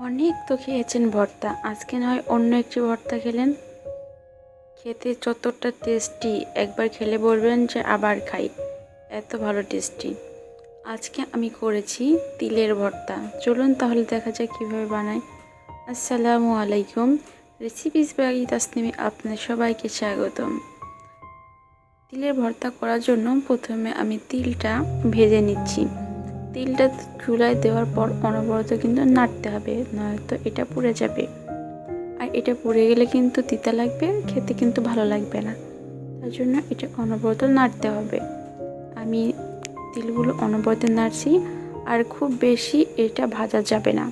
অনেক তো খেয়েছেন ভর্তা। আজকে নয় অন্য একটি ভর্তা খেলেন। খেতে যতটা টেস্টি একবার খেলে বলবেন যে আবার খাই। এত ভালো টেস্টি আজকে আমি করেছি তিলের ভর্তা। চলুন তাহলে দেখা যাক কীভাবে বানাই। আসসালামু আলাইকুম। রেসিপিস বাড়ি তাসনিমে আপনার সবাইকে স্বাগতম। তিলের ভর্তা করার জন্য প্রথমে আমি তিলটা ভেজে নিচ্ছি। তিলটা চুলায় দেওয়ার পর অনবরত কিন্তু নাড়তে হবে, নয়তো এটা পুড়ে যাবে। আর এটা পুড়ে গেলে কিন্তু তিতা লাগবে, খেতে কিন্তু ভালো লাগবে না। তার জন্য এটা অনবরত নাড়তে হবে। আমি তিলগুলো অনবরত নাড়ছি, আর খুব বেশি এটা ভাজা যাবে না।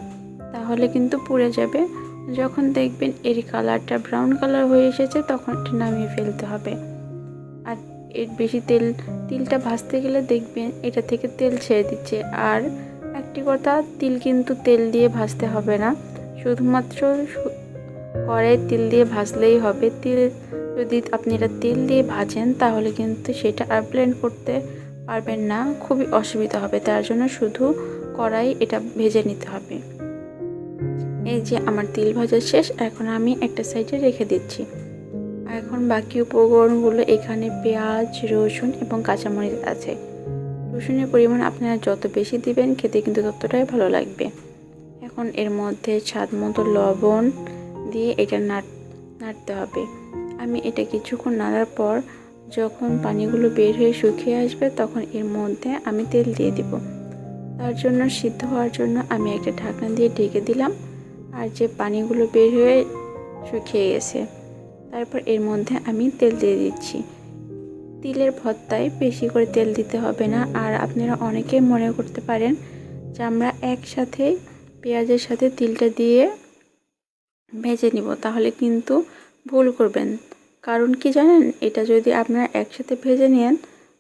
তাহলে কিন্তু পুড়ে যাবে। যখন দেখবেন এর কালারটা ব্রাউন কালার হয়ে এসেছে, তখন এটা নামিয়ে ফেলতে হবে। এর বেশি তেল, তিলটা ভাজতে গেলে দেখবেন এটা থেকে তেল ছেড়ে দিচ্ছে। আর একটি কথা, তিল কিন্তু তেল দিয়ে ভাজতে হবে না। শুধুমাত্র কড়াই তিল দিয়ে ভাজলেই হবে। তিল যদি আপনি এটা তেল দিয়ে ভাজেন, তাহলে কিন্তু সেটা আর ব্লেন্ড করতে পারবেন না। খুবই অসুবিধা হবে। তার জন্য শুধু কড়াই এটা ভেজে নিতে হবে। এই যে আমার তিল ভাজা শেষ, এখন আমি একটা সাইডে রেখে দিচ্ছি। এখন বাকি উপকরণগুলো এখানে পেঁয়াজ, রসুন এবং কাঁচামরিচ আছে। রসুনের পরিমাণ আপনারা যত বেশি দিবেন, খেতে কিন্তু ততটাই ভালো লাগবে। এখন এর মধ্যে স্বাদ মতো লবণ দিয়ে এটা নাট, নাড়তে হবে। আমি এটা কিছুক্ষণ নাড়ার পর যখন পানিগুলো বের হয়ে শুকিয়ে আসবে, তখন এর মধ্যে আমি তেল দিয়ে দিব। তার জন্য সিদ্ধ হওয়ার জন্য আমি একটা ঢাকনা দিয়ে ঢেকে দিলাম। আর যে পানিগুলো বের হয়ে শুকিয়ে গেছে তারপর এর মধ্যে আমি তেল দিয়ে দিচ্ছি। তিলের ভর্তায় বেশি করে তেল দিতে হবে না। আর আপনারা অনেকেই মনে করতে পারেন যে আমরা একসাথে পেঁয়াজের সাথে তিলটা দিয়ে ভেজে নিব, তাহলে কিন্তু ভুল করবেন। কারণ কি জানেন? এটা যদি আপনারা একসাথে ভেজে নেন,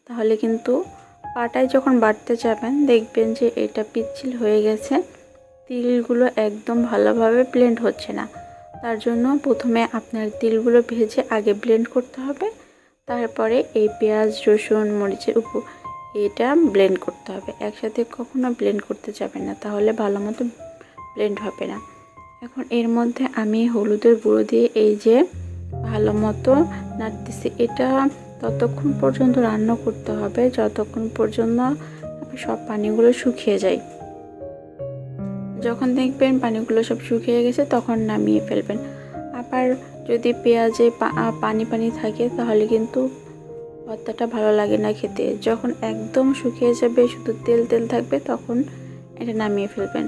তাহলে কিন্তু পাটায় যখন বাটতে যাবেন, দেখবেন যে এটা পিচ্ছিল হয়ে গেছে। তিলগুলো একদম ভালোভাবে ব্লেন্ড হচ্ছে না। তার জন্য প্রথমে আপনার তিলগুলো ভেজে আগে ব্লেন্ড করতে হবে। তারপরে এই পেঁয়াজ, রসুন, মরিচের উপর এটা ব্লেন্ড করতে হবে। একসাথে কখনো ব্লেন্ড করতে যাবে না, তাহলে ভালো মতো ব্লেন্ড হবে না। এখন এর মধ্যে আমি হলুদের গুঁড়ো দিয়ে এই যে ভালো মতো নাড়তেছি, এটা ততক্ষণ পর্যন্ত রান্না করতে হবে, যতক্ষণ পর্যন্ত সব পানিগুলো শুকিয়ে যায়। যখন দেখবেন পানিগুলো সব শুকিয়ে গেছে, তখন নামিয়ে ফেলবেন। আবার যদি পেঁয়াজে পানি পানি থাকে, তাহলে কিন্তু ভর্তাটা ভালো লাগে না খেতে। যখন একদম শুকিয়ে যাবে, শুধু তেল তেল থাকবে, তখন এটা নামিয়ে ফেলবেন।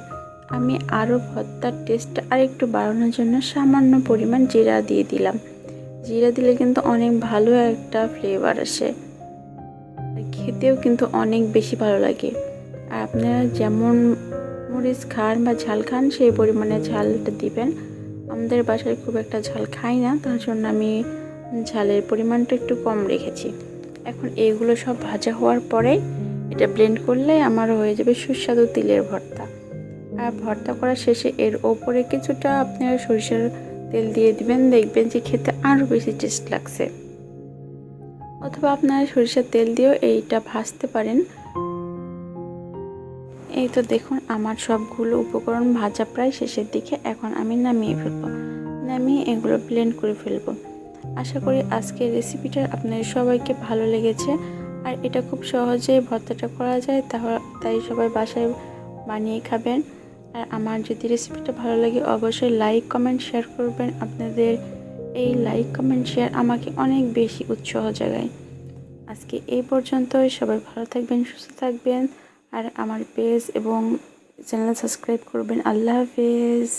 আমি আরও ভর্তার টেস্টটা আর একটু বাড়ানোর জন্য সামান্য পরিমাণ জিরা দিয়ে দিলাম। জিরা দিলে কিন্তু অনেক ভালো একটা ফ্লেভার আসে। খেতেও কিন্তু অনেক বেশি ভালো লাগে। আর আপনারা যেমন মরিচ খান বা ঝাল খান, সেই পরিমাণে ঝালটা দিবেন। আমাদের বাসায় খুব একটা ঝাল খাই না, তার জন্য আমি ঝালের পরিমাণটা একটু কম রেখেছি। এখন এইগুলো সব ভাজা হওয়ার পরে এটা ব্লেন্ড করলে আমার হয়ে যাবে সুস্বাদু তিলের ভর্তা। আর ভর্তা করার শেষে এর ওপরে কিছুটা আপনারা সরিষার তেল দিয়ে দিবেন, দেখবেন যে খেতে আরও বেশি টেস্ট লাগছে। অথবা আপনারা সরিষার তেল দিয়েও এইটা ভাজতে পারেন। এই তো দেখুন, আমার সবগুলো উপকরণ ভাজা প্রায় শেষের দিকে, এখন আমি নামিয়ে ফেলব। নামিয়ে এগুলো ব্লেন্ড করে ফেলব। আশা করি আজকের রেসিপিটা আপনাদের সবাইকে ভালো লেগেছে। আর এটা খুব সহজে ভর্তাটা করা যায় তাহলে তাই সবাই বাসায় বানিয়ে খাবেন। আর আমার যদি রেসিপিটা ভালো লাগে, অবশ্যই লাইক কমেন্ট শেয়ার করবেন। আপনাদের এই লাইক কমেন্ট শেয়ার আমাকে অনেক বেশি উৎসাহ জাগায়। আজকে এই পর্যন্তই, সবাই ভালো থাকবেন, সুস্থ থাকবেন। আর আমার পেজ এবং চ্যানেল সাবস্ক্রাইব করবেন। আল্লাহ হাফেজ।